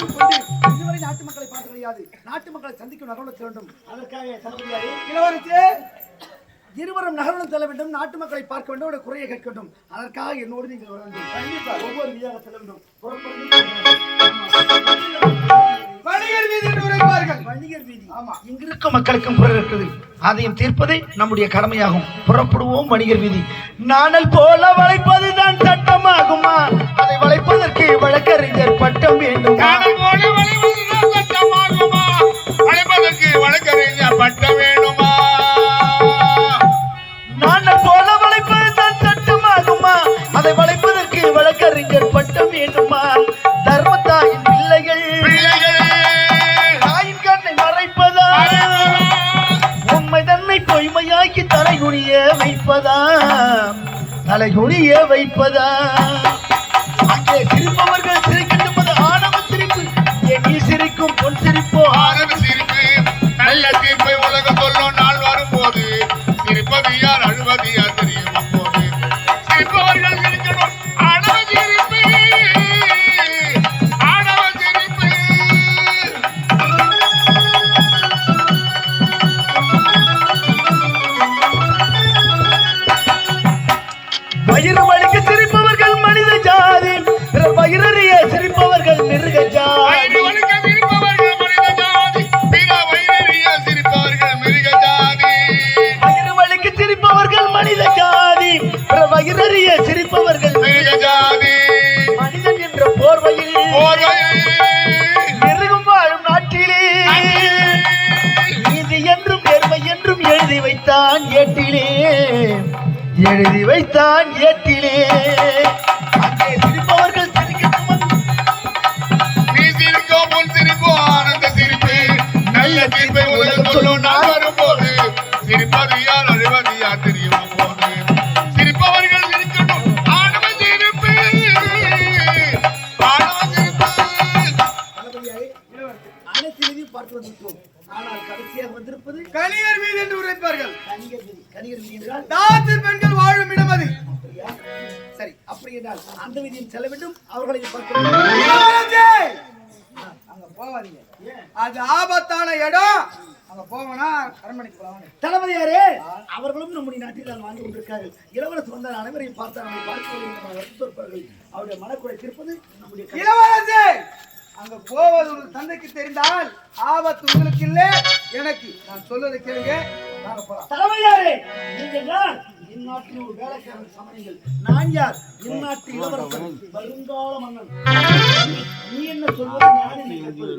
கொண்டு இதுவரை நாட்டு மக்களை பார்த்து கிடையாது. நாட்டு மக்களை சந்திக்கும் நகரம் வேண்டும். அதற்காக இளவரசே இருவரும் நகரம் செல்ல வேண்டும். நாட்டு மக்களை பார்க்க வேண்டும். அவருடைய குறையை கேட்க வேண்டும். அதற்காக என்னோடு நீங்கள் வர வேண்டும். கண்டிப்பாக ஒவ்வொரு வீதியாக செல்ல வேண்டும். வணிகர் வீதி என்று உரைப்பார்கள். வணிகர் வீதி. ஆமா. இங்கிருக்கும் மக்களுக்கும் குறை இருக்குது. அதையும் தீர்ப்பதே நம்முடைய கடமையாகும். புறப்படுவோம் வணிகர் வீதி நாணல் போல வளைப்பதுதான் சட்டமாகுமா? அதை வளைப்பதற்கு வழக்கறிஞர் பட்டம் வேண்டுமா? வளைப்பதற்கு வழக்கறிஞர் பட்டம் வேணுமா? நாணல் போல வளைப்பதுதான் சட்டமாகுமா? அதை வளைப்பதற்கு வழக்கறிஞர் பட்டம் வைப்பதா? தலைகுனிய வைப்பதா? அங்கே சிரிப்பவர்கள் வயிறு வலிக்க சிரிப்பவர்கள் மனித ஜாதி. பிற வயிறறிய சிரிப்பவர்கள் மிருக ஜாதி. மனித ஜாதி. வயிறறிய சிரிப்பவர்கள் மிருக ஜாதி. மனிதன் என்ற போர்வையில் மிருகம் வாழும் நாட்டிலே. நீதி என்றும் நேர்மை என்றும் எழுதி வைத்தான் எழுதி வைத்தான் ஏட்டிலே அங்கே சிரிப்பவர்கள் சிரிக்கட்டும் நீ சிரிக்கோ முன் சிரிப்போ ஆனந்த சிரிப்பு. நல்ல தீர்ப்பை உலகம் சொல்லும் நான் வரும்போது சிரிப்பது யார் அழுவது யார் தெரியும் போது சிரிப்பவர்கள் சிரிக்கணும் ஆணவ சிரிப்பு. ஆணவ சிரிப்பு. ஆனால் கடைசியாக வந்திருப்பது கணிகர் வீதி என்று உரைப்பார்கள். கணிகர் கணிகர் விதி என்றால் தாத்து பெண்கள் வாழும் இடம் அது. சரி அப்படி என்றால் அந்த விதியும் செல்ல வேண்டும். அவர்களை அங்க போவாதீங்க. அது ஆபத்தான இடம். அங்க போவனா அரண்மனைக்கு போலாம் தளபதியாரே அவர்களும் நம்முடைய நாட்டில் வாழ்ந்து கொண்டிருக்கார்கள் இளவரசு வந்தால் அனைவரையும் பார்த்து நம்மை பார்க்க வருத்தப்பார்கள் அவருடைய மனக்குறை தீர்ப்பது நம்முடைய போவது உங்கள் தந்தைக்கு தெரிந்தால் ஆபத்து உங்களுக்கு இல்லை. எனக்கு நான் சொல்வதை கேளுங்க. போலாம். தளபதியாரே நீங்கள் யார்? இந்நாட்டில் ஒரு வேலைக்காரன் சமயங்கள் நான் யார்? இந்நாட்டு இளவரசன். வருங்கால மன்னன். நீ என்ன சொல்வது? நான் என்ன கேட்பது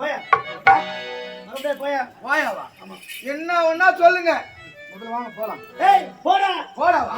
போயா? மறுபடியும் போயா? வாயாவா ஆமா. என்ன ஒன்னா சொல்லுங்க. முதல்ல வாங்க போலாம். ஏய் போடா. போடா வா